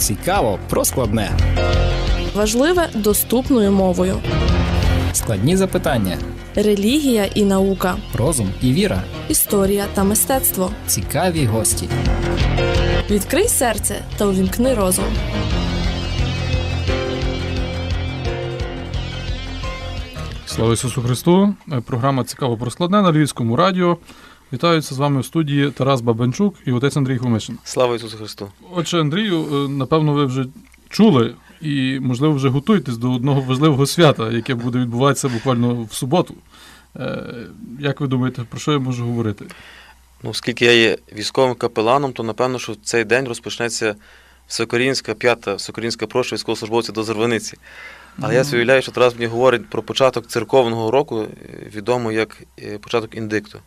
Цікаво про складне. Важливе доступною мовою. Складні запитання. Релігія і наука, Розум і віра. історія та мистецтво. Цікаві гості. Відкрий серце та увімкни розум. Слава Ісусу Христу! Е, Програма Цікаво про складне на Львівському радіо. Вітаються з вами в студії Тарас Бабенчук і отець Андрій Хомишин. Слава Ісусу Христу! Отже, Андрію, е, напевно, ви вже чули і, можливо, вже готуєтесь до одного важливого свята, яке буде відбуватися буквально в суботу. Е, Як ви думаєте, про що я можу говорити? Ну, оскільки я є військовим капеланом, то напевно, що в цей день розпочнеться всекорінська, п'ята всекорінська проша військовослужбовця до Зарваниці. Але я собі уявляю, що Тарас мені говорить про початок церковного року, е, відомо як початок індикту.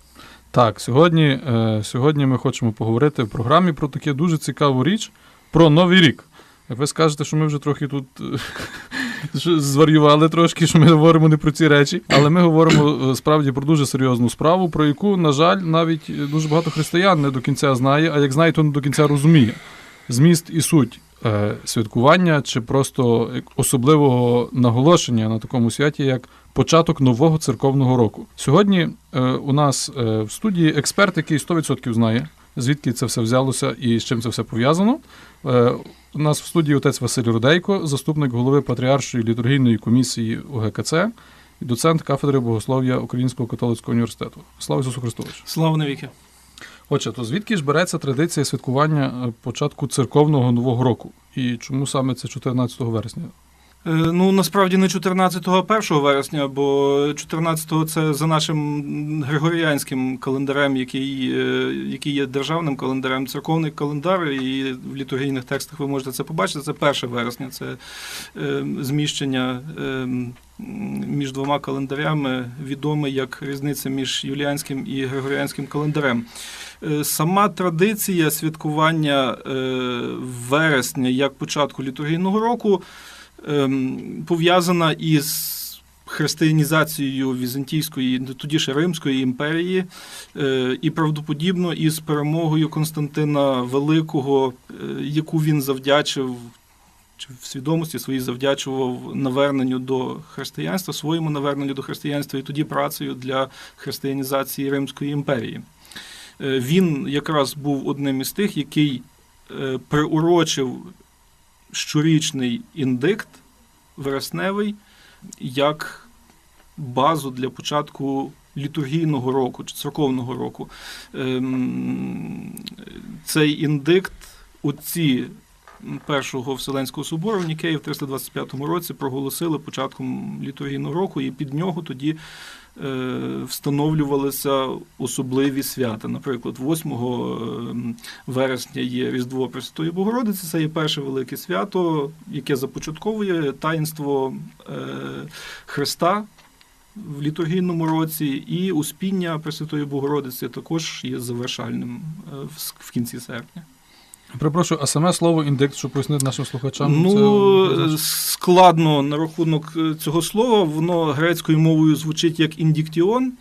Так, сьогодні, е, сьогодні ми хочемо поговорити в програмі про таке дуже цікаву річ про Новий рік. Як ви скажете, що ми вже трохи тут е, зварювали трошки, що ми говоримо не про ці речі, але ми говоримо е, справді про дуже серйозну справу, про яку, на жаль, навіть дуже багато християн не до кінця знає, а як знає, то не до кінця розуміє зміст і суть святкування чи просто особливого наголошення на такому святі, як початок нового церковного року. Сьогодні е, у нас е, в студії експерт, який 100% знає, звідки це все взялося і з чим це все пов'язано. Е, у нас в студії отець Василь Рудейко, заступник голови Патріаршої літургійної комісії УГКЦ і доцент кафедри богослов'я Українського католицького університету. Слава Ісусу Христу! Слава навіки. Отже, то звідки ж береться традиція святкування початку церковного нового року? І чому саме це 14 вересня? Е, Ну насправді не 14-го, а 1 вересня, бо 14-го це за нашим григоріанським календарем, який, е, який є державним календарем, церковний календар, і в літургійних текстах ви можете це побачити. Це 1 вересня, це е, зміщення між двома календарями, відоме як різниця між юліанським і григоріанським календарем. Сама традиція святкування вересня як початку літургійного року ем, пов'язана із християнізацією Візантійської, тоді ще Римської імперії, е, і правдоподібно із перемогою Константина Великого, е, яку він завдячив. Чи в свідомості своїй завдячував наверненню до християнства, своєму наверненню до християнства і тоді працею для християнізації Римської імперії. Е, Він якраз був одним із тих, який е, приурочив щорічний індикт вересневий як базу для початку літургійного року чи церковного року. Ем, Цей індикт отці Першого Вселенського собору в Нікеї в 325 році проголосили початком літургійного року, і під нього тоді встановлювалися особливі свята. Наприклад, 8 вересня є Різдво Пресвятої Богородиці, це є перше велике свято, яке започатковує таїнство е, Христа. В літургійному році і успіння Пресвятої Богородиці також є завершальним е, в кінці серпня. Перепрошую, а саме слово індикт, щоб пояснити нашим слухачам. Ну, це, е, складно на рахунок е, цього слова. Воно грецькою мовою звучить як індіктіон,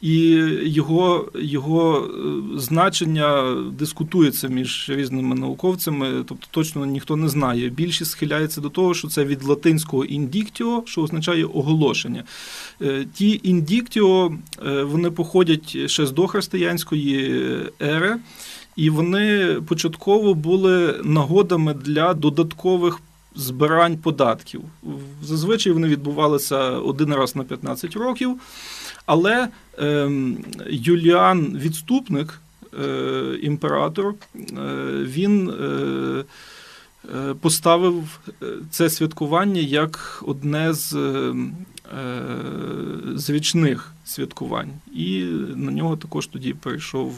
і його, його е, значення дискутується між різними науковцями, тобто точно ніхто не знає. Більшість схиляється до того, що це від латинського індіктіо, що означає оголошення. Ті індіктіо вони походять ще з дохристиянської ери. І вони початково були нагодами для додаткових збирань податків. Зазвичай вони відбувалися один раз на 15 років. Але ем, Юліан Відступник, е, імператор, е, він е, поставив це святкування як одне з, е, святкувань. І на нього також тоді прийшов.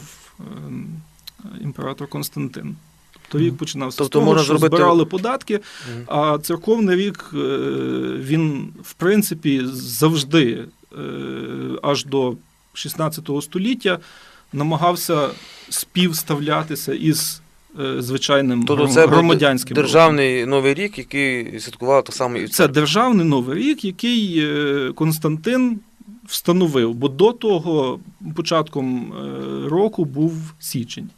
Імператор Константин. Тобто рік починався Тобто з того, що зробити- збирали податки, а церковний рік е, він, в принципі, завжди е, аж до 16 століття намагався співставлятися із е, звичайним Тобто це громадянським роком. державний новий рік, який святкував так само і Це державний новий рік, який Константин встановив, бо до того початком року був січень,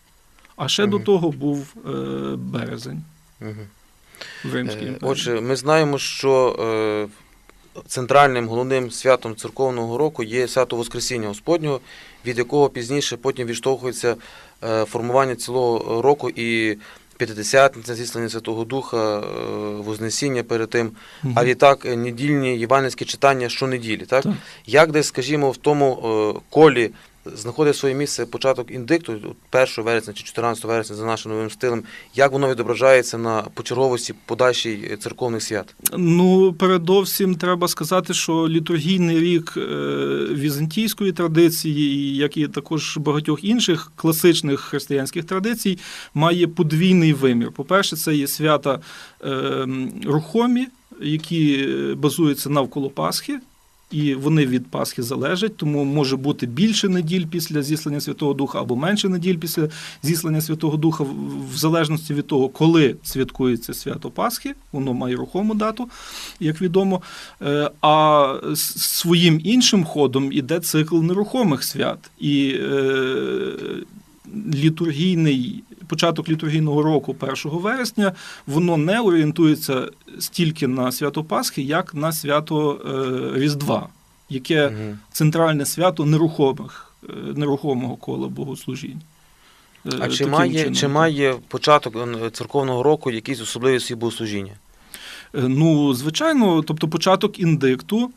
а ще до того був е, березень. Мгм. в Римській Е. Отже, ми знаємо, що е, центральним головним святом церковного року є свято Воскресіння Господнього, від якого пізніше потім відштовхується е, формування цілого року і П'ятидесятниця, зіслання Святого Духа, е, Вознесіння перед тим, а відтак недільні євангельські читання щонеділі. Так? Так. Як десь, скажімо, в тому колі знаходить своє місце початок індикту, 1 вересня чи 14 вересня за нашим новим стилем, як воно відображається на почерговості подальшій е, церковних свят? Ну, передовсім треба сказати, що літургійний рік е, візантійської традиції, як і також багатьох інших класичних християнських традицій, має подвійний вимір. По-перше, це є свята е, рухомі, які базуються навколо Пасхи. І вони від Пасхи залежать, тому може бути більше неділь після зіслання Святого Духа або менше неділь після зіслання Святого Духа, в- залежності від того, коли святкується свято Пасхи, воно має рухому дату, як відомо. Е, А своїм іншим ходом іде цикл нерухомих свят. І е, літургійний. Початок літургійного року 1 вересня воно не орієнтується стільки на свято Пасхи, як на свято е, Різдва, яке центральне свято нерухомих, е, нерухомого кола богослужінь. Е, А чи має, чином. чи має початок церковного року якісь особливі свої богослужіння? Ну, звичайно, тобто початок індикту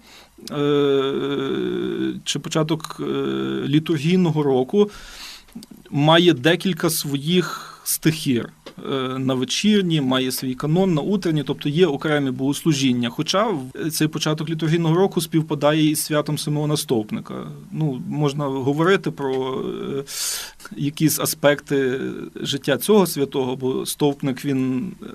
чи початок літургійного року має декілька своїх стихір. Е, На вечірні, має свій канон, на утренні, тобто є окремі богослужіння. Хоча в- цей початок літургійного року співпадає із святом Симеона Стовпника. Ну, можна говорити про е, якісь аспекти життя цього святого, бо Стовпник він е,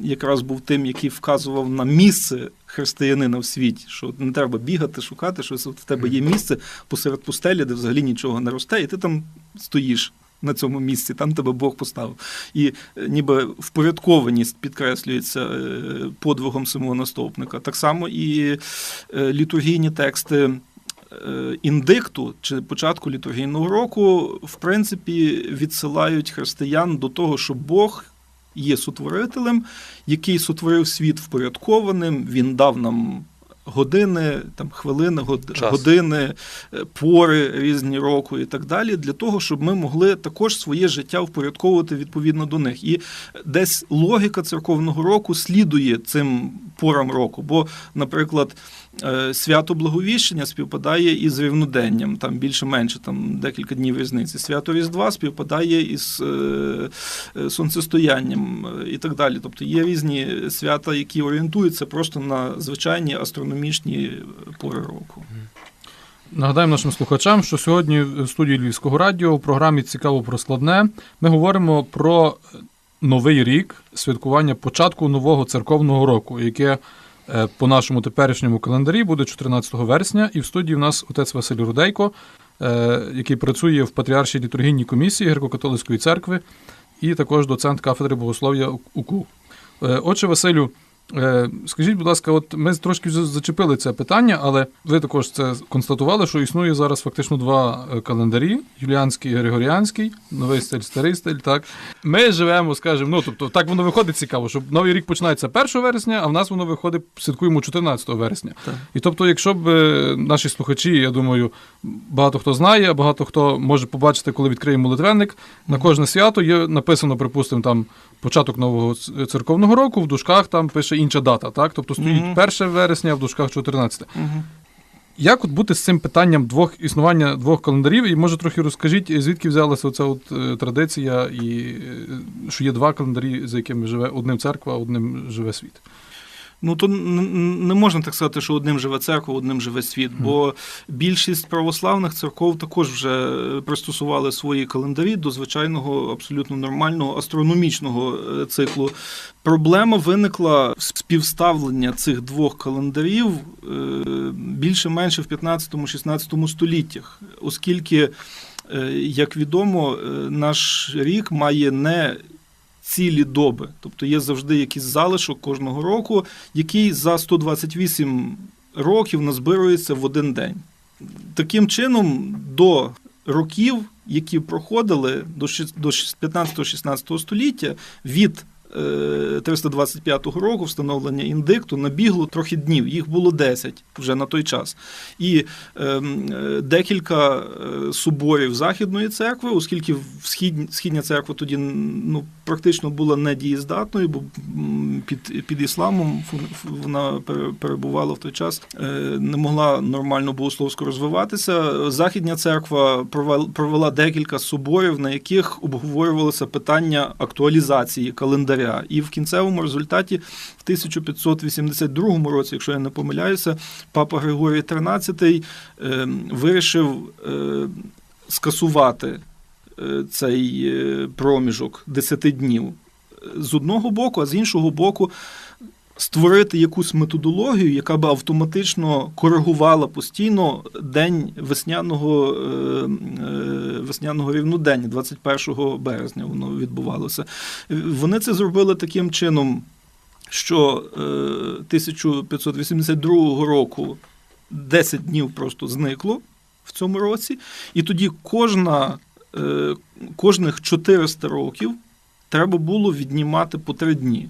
якраз був тим, який вказував на місце християнина в світі, що не треба бігати, шукати, що в тебе є місце посеред пустелі, де взагалі нічого не росте, і ти там стоїш. На цьому місці, там тебе Бог поставив. І е, ніби впорядкованість підкреслюється е, подвигом Симона Стовпника. Так само і е, літургійні тексти індикту чи початку літургійного року, в принципі, відсилають християн до того, що Бог є сотворителем, який сотворив світ впорядкованим, він дав нам. Години, там хвилини, год- години, е, пори різні року і так далі, для того, щоб ми могли також своє життя впорядковувати відповідно до них. І десь логіка церковного року слідує цим порам року. Бо, наприклад, свято Благовіщення співпадає із рівноденням, там більше-менше, там декілька днів різниці. Свято Різдва співпадає із е, е, сонцестоянням е, і так далі. Тобто є різні свята, які орієнтуються просто на звичайні астрономічні пори року. Нагадаємо нашим слухачам, що сьогодні в студії Львівського радіо у програмі Цікаво про складне ми говоримо про новий рік святкування початку нового церковного року, яке е, по нашому теперішньому календарі буде 14 вересня. І в студії в нас отець Василь Рудейко, е, який працює в Патріаршій літургійній комісії Греко-католицької церкви, і також доцент кафедри богослов'я УКУ. Е, Отже, Василю, Е, Скажіть, будь ласка, от ми трошки зачепили це питання, але ви також це констатували, що існує зараз фактично два е, календарі: юліанський і григоріанський, новий стиль, старий стиль. Так ми живемо, скажімо, ну тобто так воно виходить цікаво, що новий рік починається 1 вересня, а в нас воно виходить, святкуємо 14 вересня. Так. І тобто, якщо б е, наші слухачі, я думаю, багато хто знає, багато хто може побачити, коли відкриє молитвенник, на кожне свято є написано, припустимо, там початок нового церковного року, в дужках там пише інша дата, так? Тобто стоїть Мгм. 1 вересня, в дужках 14. Угу. Як от бути з цим питанням двох існування двох календарів? І може трохи розкажіть, звідки взялася оця от е, традиція, і е, що є два календарі, за якими живе одним церква, а одним живе світ. Ну то не можна так сказати, що одним живе церква, одним живе світ. Бо більшість православних церков також вже пристосували свої календарі до звичайного, абсолютно нормального астрономічного е, циклу. Проблема виникла в співставлення цих двох календарів е, більше-менше в 15-16 століттях, оскільки, е, як відомо, наш рік має не цілі доби. Тобто є завжди якийсь залишок кожного року, який за 128 років назбирується в один день. Таким чином, до років, які проходили до ши- до 15-16 століття, від 325 року, встановлення індикту, набігло трохи днів. Їх було 10 вже на той час. І ем, е, декілька е, соборів Західної церкви, оскільки східня церква тоді ну, практично була недієздатною, бо під, під ісламом вона перебувала в той час, е, не могла нормально богословсько розвиватися. Західня церква провел- провела декілька соборів, на яких обговорювалося питання актуалізації календаря. І в кінцевому результаті в 1582 році, якщо я не помиляюся, папа Григорій XIII е, вирішив е, скасувати е, цей е, проміжок 10 днів з одного боку, а з іншого боку. Створити якусь методологію, яка би автоматично коригувала постійно день весняного, е, е, весняного рівнодення, 21 березня воно відбувалося. Вони це зробили таким чином, що е, 1582 року 10 днів просто зникло в цьому році, і тоді кожна, е, кожних 400 років треба було віднімати по 3 дні.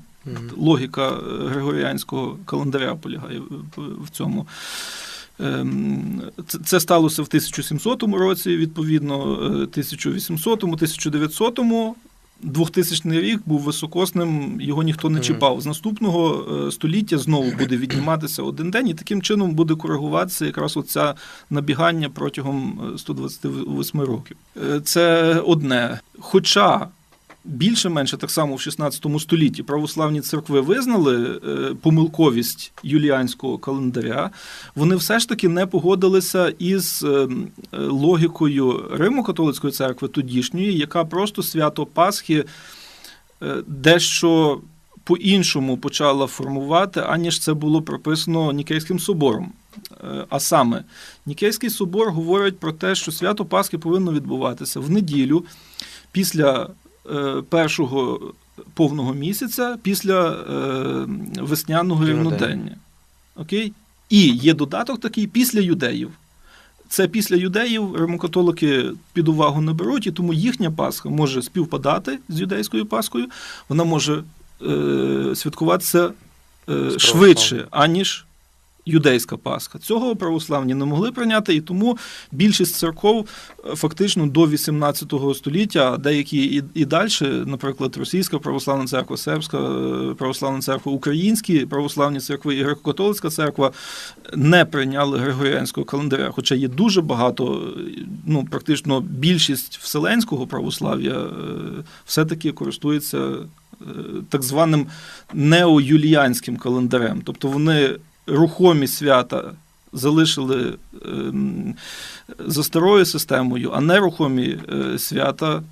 Логіка е, григоріанського календаря полягає в- цьому. Ем, це- сталося в 1700 році, відповідно, е, 1800, 1900 2000 рік був високосним, його ніхто не чіпав. З наступного е, століття знову буде відніматися один день, і таким чином буде коригуватися якраз оця набігання протягом е, 128 років. Е, Це одне. Хоча більше-менше так само в 16 столітті православні церкви визнали е, помилковість юліанського календаря, вони все ж таки не погодилися із е, логікою Римо-католицької церкви тодішньої, яка просто свято Пасхи е, дещо по-іншому почала формувати, аніж це було прописано Нікейським собором. А саме, Нікейський собор говорить про те, що свято Пасхи повинно відбуватися в неділю після першого повного місяця, після е, весняного Рівнодення. рівнодення. Окей? І є додаток такий після юдеїв. Це після юдеїв римокатолики під увагу не беруть, і тому їхня Пасха може співпадати з юдейською Пасхою, вона може е, святкуватися е, швидше, аніж юдейська Пасха. Цього православні не могли прийняти, і тому більшість церков е, фактично до 18 століття, деякі і, і далі, наприклад, Російська православна церква, Сербська е, православна церква, Українські православні церкви і Греко-католицька церква не прийняли Григоріанського календаря. Хоча є дуже багато, е, ну практично більшість вселенського православ'я все-таки користується так званим неоюліанським календарем. Тобто вони рухомі свята залишили ем, за старою системою, а нерухомі е, свята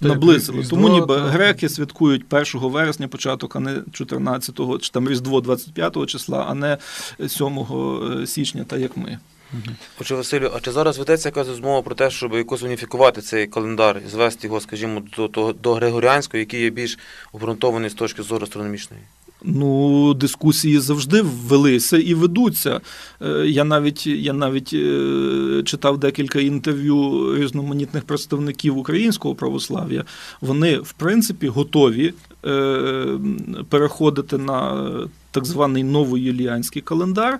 наблизили. Різдво, Тому ніби так. греки святкують 1 вересня початок, а не 14-го, чи там Різдво 25-го числа, а не 7 січня, так як ми. Отже, Василю, а чи зараз ведеться якась розмова про те, щоб якось уніфікувати цей календар і звести його, скажімо, до, до, до Григоріанського, який є більш обґрунтований з точки зору астрономічної? Ну, дискусії завжди велися і ведуться. Е, Я навіть, я навіть е, читав декілька інтерв'ю різноманітних представників українського православ'я. Вони, в принципі, готові е, переходити на так званий новоюліанський календар.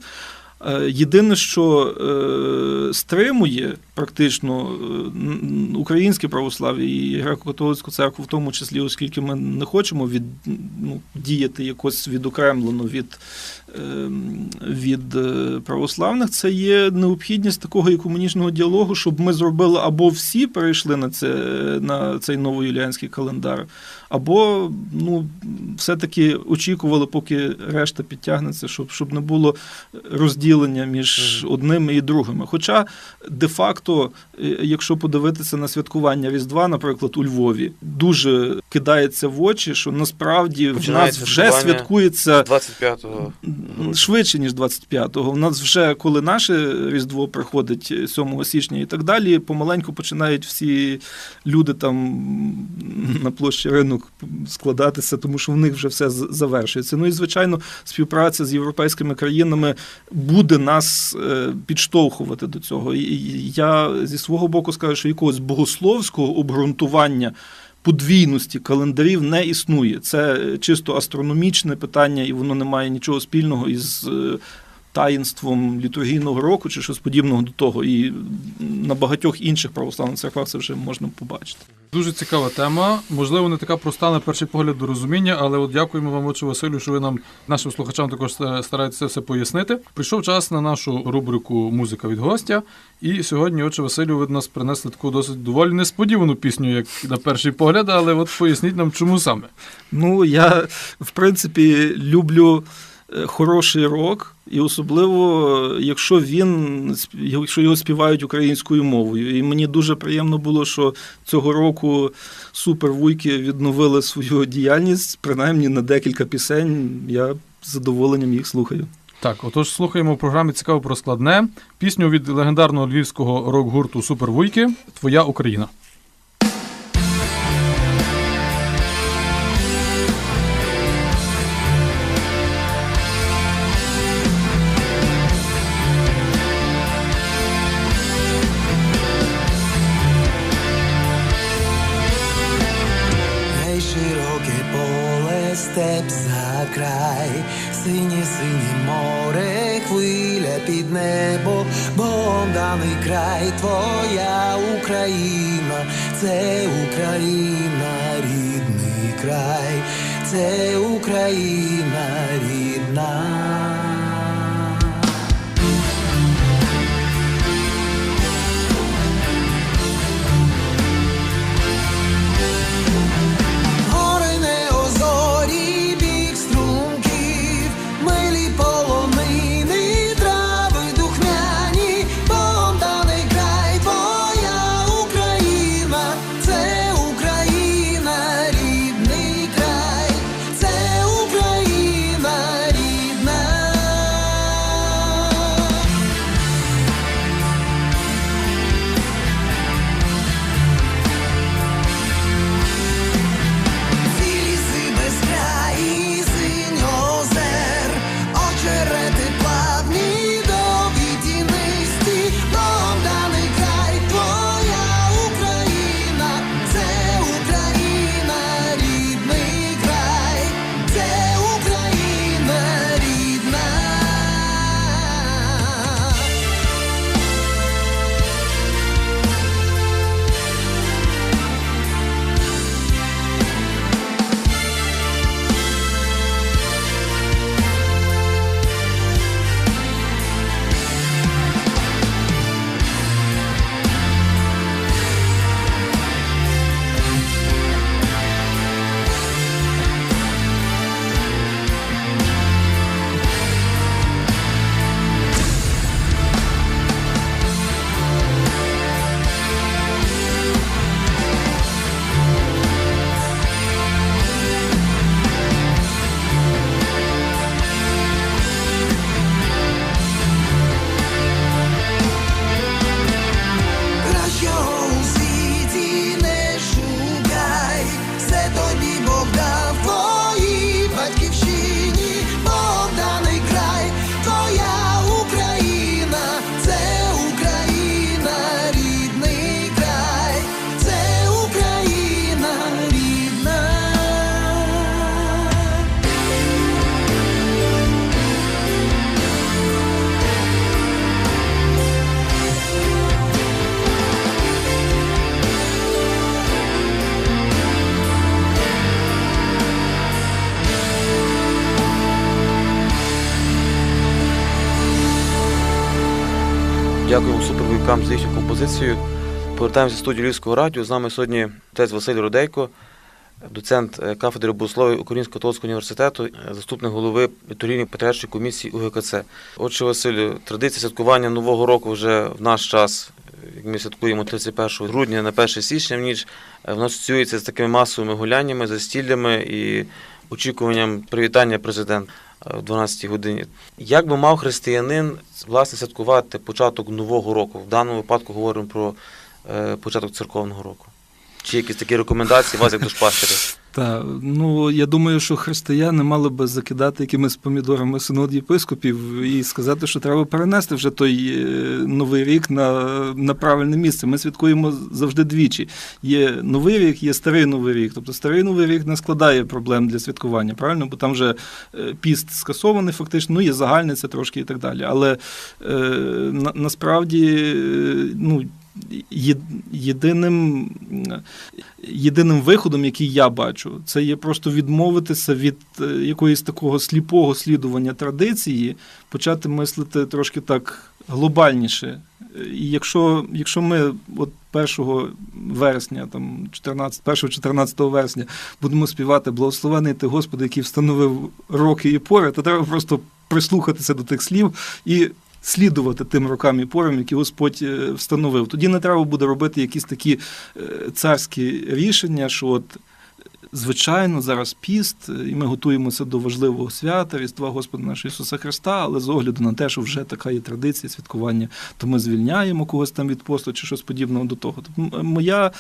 Е, Єдине, що стримує практично е, українське православ'я і греко-католицьку церкву, в тому числі, оскільки ми не хочемо від, ну, діяти якось відокремлено від, е, від е, православних, це є необхідність такого екуменічного діалогу, щоб ми зробили або всі перейшли на, це, на цей новоюліанський календар, або ну, все-таки очікували, поки решта підтягнеться, щоб, щоб не було розділення між одними і другими. Хоча де-факто, е, якщо подивитися на святкування Різдва, наприклад, у Львові, дуже кидається в очі, що насправді в нас вже святкується 25-го. швидше, ніж 25-го. У нас вже, коли наше Різдво приходить 7 січня і так далі, помаленьку починають всі люди там на площі ринок складатися, тому що в них вже все завершується. Ну і звичайно, співпраця з європейськими країнами буде нас е, підштовхувати до цього. І і я зі свого боку скажу, що якогось богословського обґрунтування подвійності календарів не існує. Це чисто астрономічне питання, і воно не має нічого спільного із е, таїнством літургійного року чи щось подібного до того. І на багатьох інших православних церквах це вже можна побачити. Дуже цікава тема. Можливо, не така проста на перший погляд до розуміння, але от дякуємо вам, отче Василю, що ви нам нашим слухачам також е, стараєтеся все пояснити. Прийшов час на нашу рубрику Музика від гостя. І сьогодні, отче Василю, ви нас принесли таку досить доволі несподівану пісню, як на перший погляд, але от поясніть нам, чому саме. Ну, я, в принципі, люблю хороший рок, і особливо, якщо він якщо його співають українською мовою. І мені дуже приємно було, що цього року супервуйки відновили свою діяльність, принаймні на декілька пісень. Я з задоволенням їх слухаю. Так, отож слухаємо в програмі Цікаво про складне пісню від легендарного львівського рок-гурту Супервуйки Твоя Україна. Україна, Дякуємо супервікам за їхню композицію. Повертаємося в студію Львівського радіо. З нами сьогодні отець Василь Рудейко, доцент е, кафедри богослов'я Українського католицького університету, е, заступник голови літургійної патріаршої комісії УГКЦ. Отже, Василю, традиція святкування Нового року вже в наш час, як ми святкуємо 31 грудня на 1 січня в ніч, е, воно асоціюється з такими масовими гуляннями, застіллями і очікуванням привітання президента в 12 годині. Як би мав християнин власне святкувати початок нового року? В даному випадку говоримо про е, початок церковного року. Чи якісь такі рекомендації у вас як душпастиря? Так, ну я думаю, що християни мали би закидати якимись помідорами синод єпископів і сказати, що треба перенести вже той е, новий рік на, на правильне місце. Ми святкуємо завжди двічі. Є новий рік, є старий новий рік. Тобто старий новий рік не складає проблем для святкування, правильно? Бо там вже е, піст скасований, фактично, ну є загальниця трошки і так далі. Але е, на, насправді, е, ну. Єдиним, єдиним виходом, який я бачу, це є просто відмовитися від е, якоїсь такого сліпого слідування традиції, почати мислити трошки так глобальніше. І якщо, якщо ми от 1 вересня, там 14, 1-14 вересня будемо співати Благословений ти Господи, який встановив роки і пори, то треба просто прислухатися до тих слів і слідувати тим рокам і порам, які Господь е, встановив. Тоді не треба буде робити якісь такі е, царські рішення, що от. Звичайно, зараз піст, е, і ми готуємося до важливого свята Різдва Господа нашого Ісуса Христа, але з огляду на те, що вже така є традиція святкування, то ми звільняємо когось там від посту чи щось подібного до того. Тобто моя,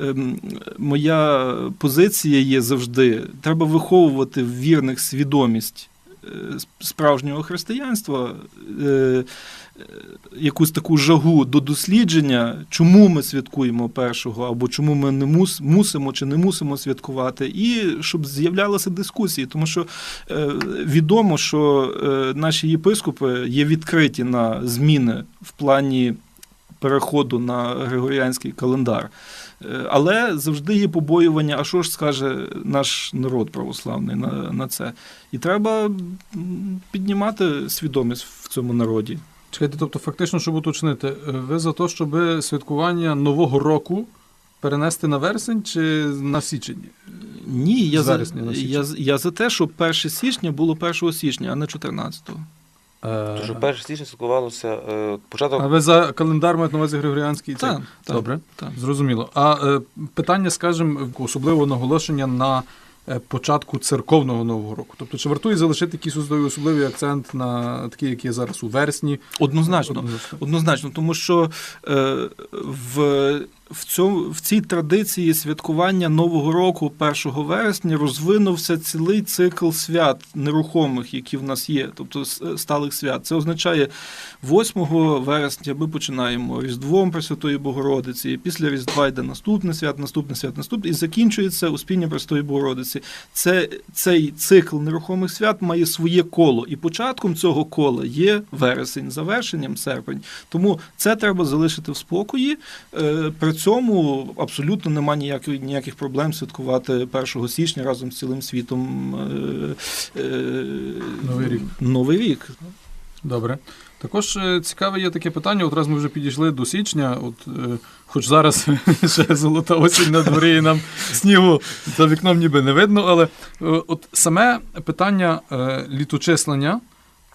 ем, моя позиція є завжди: треба виховувати в вірних свідомість е, справжнього християнства. е, е, Якусь таку жагу до дослідження, чому ми святкуємо першого, або чому ми не мус, мусимо чи не мусимо святкувати, і щоб з'являлися дискусії, тому що е, відомо, що е, наші єпископи є відкриті на зміни в плані переходу на григоріанський календар. Е, Але завжди є побоювання, а що ж скаже наш народ православний на, на це. І треба піднімати свідомість в цьому народі. Чекайте, тобто, фактично, щоб уточнити, е, ви за те, щоб святкування Нового року перенести на вересень чи на січень? Ні, я за, на січень. я, я за те, щоб 1 січня було 1 січня, а не 14-го. Е, що перше січня святкувалося е, початок А ви за календар маєте на увазі Григоріанський? цей? Так, так, Добре, так. зрозуміло. А е, питання, скажімо, особливо наголошення на початку церковного нового року. Тобто, чи вартує залишити якийсь особливий- особливий акцент на такий, який є зараз у вересні? Однозначно. Однозначно, тому що е, в, в, цьому, в цій традиції святкування Нового року 1 вересня розвинувся цілий цикл свят нерухомих, які в нас є, тобто сталих свят. Це означає 8 вересня ми починаємо Різдвом Пресвятої Богородиці, і після Різдва йде наступне свят, наступне свят, наступне, і закінчується Успіння Пресвятої Богородиці. Це, цей цикл нерухомих свят має своє коло, і початком цього кола є вересень, завершенням серпень. Тому це треба залишити в спокої. Е, При цьому абсолютно немає ніяких, ніяких проблем святкувати 1 січня разом з цілим світом. е, е, Новий рік. Новий рік. Добре. Також е, цікаве є таке питання. От раз ми вже підійшли до січня, от е, хоч зараз ще золота осінь на дворі, і нам снігу за вікном ніби не видно, але е, от саме питання е, літочислення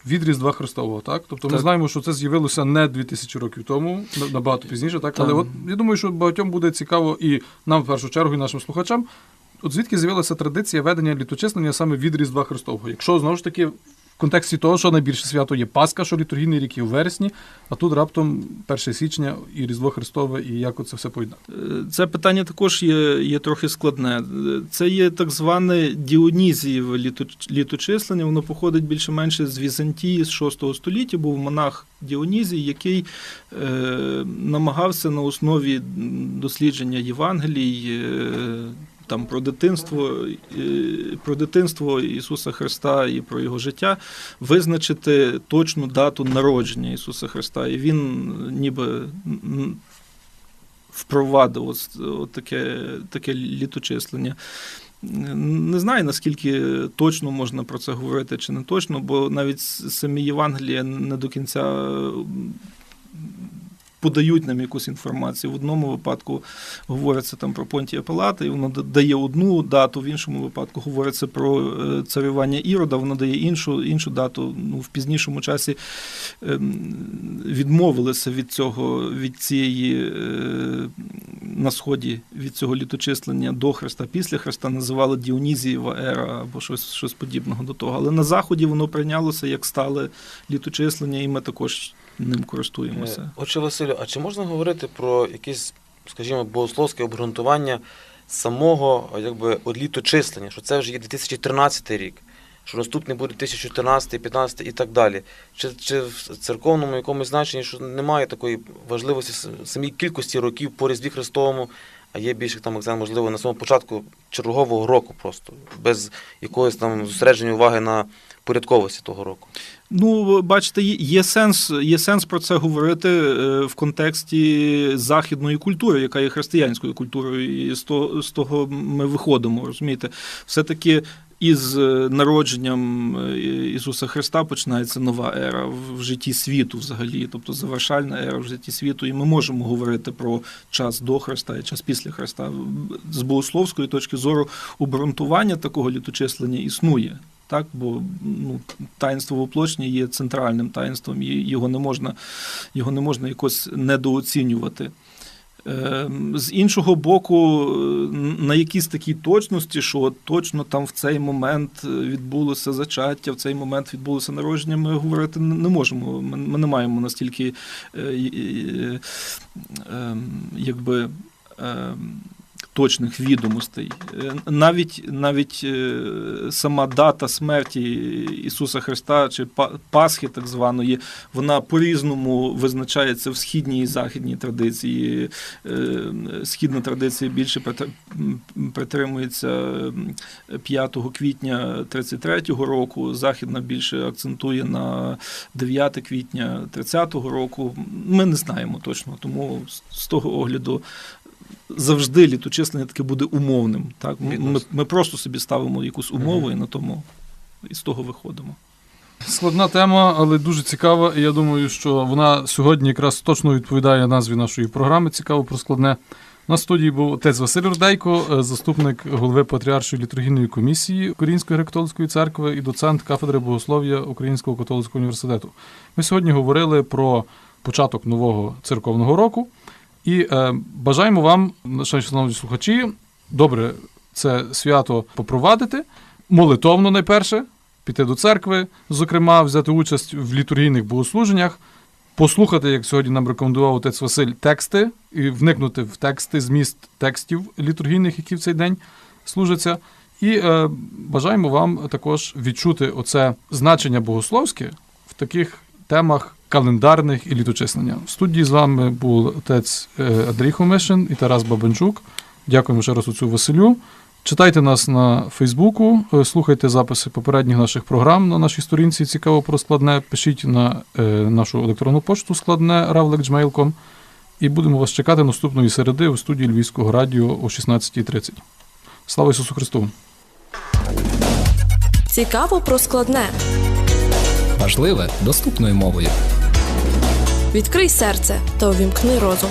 від Різдва Христового, так? Тобто ми знаємо, що це з'явилося не 2000 років тому, набагато пізніше, так? Але от я думаю, що багатьом буде цікаво і нам в першу чергу, і нашим слухачам. От звідки з'явилася традиція ведення літочислення саме від Різдва Христового? Якщо знову ж таки контексті того, що найбільше свято є Пасха, що літургійний рік є у вересні, а тут раптом 1 січня і Різдво Христове, і як оце все поєднати? Е, Це питання також є, є трохи складне. Е, Це є так зване Діонізієве літочислення. Воно походить більше-менше з Візантії з 6 століття. Був монах Діонізій, який е, намагався на основі дослідження Євангелій. Е, там про дитинство, про дитинство Ісуса Христа і про його життя визначити точну дату народження Ісуса Христа. І він ніби впровадив от, от таке, таке літочислення. Не знаю, наскільки точно можна про це говорити чи не точно, бо навіть самі Євангелія не до кінця подають нам якусь інформацію. В одному випадку говориться там про Понтія Палата, і воно дає одну дату, в іншому випадку говориться про е, царювання Ірода, воно дає іншу, іншу дату. Ну, в пізнішому часі ем, відмовилися від цього, від цієї е, на сході від цього літочислення до Христа, після Христа називали Діонізієва ера або щось, щось подібного до того. Але на заході воно прийнялося як стале літочислення, і ми також ним користуємося. Е, Отже, Василю, а чи можна говорити про якесь, скажімо, богословське обґрунтування самого якби, от літочислення, що це вже є 2013 рік, що наступний буде 2014, 2015 і так далі. Чи, чи в церковному якомусь значенні, що немає такої важливості самій кількості років по Різдві Христовому, а є більше там акцент, можливо, на самому початку чергового року просто, без якогось там зосередження уваги на порядковості того року. Ну, бачите, є, сенс, є сенс про це говорити е, в контексті західної культури, яка є християнською культурою, і з того, з того ми виходимо. Розумієте, все-таки. Із е, народженням е, Ісуса Христа починається нова ера в житті світу, взагалі, тобто завершальна ера в житті світу, і ми можемо говорити про час до Христа і час після Христа. З богословської точки зору обґрунтування такого літочислення існує. Так, бо ну, таїнство воплочення є центральним таїнством, і його не можна, його не можна якось недооцінювати. Е, З іншого боку, на якійсь такій точності, що точно там в цей момент відбулося зачаття, в цей момент відбулося народження, ми говорити не можемо. Ми, не маємо настільки е, е, е, якби. Точних відомостей. Е, Навіть, навіть е, сама дата смерті Ісуса Христа чи Пасхи, так званої, вона по-різному визначається в східній і західній традиції. Е, Східна традиція більше притримується 5 квітня 33-го року, західна більше акцентує на 9 квітня 30-го року. Ми не знаємо точно, тому з того огляду. Завжди літочислення таке буде умовним. Так? Ми, ми, просто собі ставимо якусь умову і на тому і з того виходимо. Складна тема, але дуже цікава. І я думаю, що вона сьогодні якраз точно відповідає назві нашої програми. Цікаво про складне. На студії був отець Василь Рудейко, е, заступник голови Патріаршої літургійної комісії Української греко-католицької церкви і доцент кафедри богослов'я Українського католицького університету. Ми сьогодні говорили про початок нового церковного року і е, бажаємо вам, шановні слухачі, добре це свято попровадити, молитовно найперше, піти до церкви, зокрема, взяти участь в літургійних богослуженнях, послухати, як сьогодні нам рекомендував отець Василь, тексти і вникнути в тексти, зміст текстів літургійних, які в цей день служаться. І е, бажаємо вам також відчути оце значення богословське в таких темах календарних і літочислення. В студії з вами був отець е, Андрій Хомишин і Тарас Бабенчук. Дякуємо ще раз отцю Василю. Читайте нас на Фейсбуку, е, слухайте записи попередніх наших програм на нашій сторінці. Цікаво про складне. Пишіть на е, нашу електронну пошту складне ravlek.gmail.com і будемо вас чекати наступної середи у студії Львівського радіо о 16.30. Слава Ісусу Христу! Цікаво про складне. Важливе доступною мовою. Відкрий серце та увімкни розум.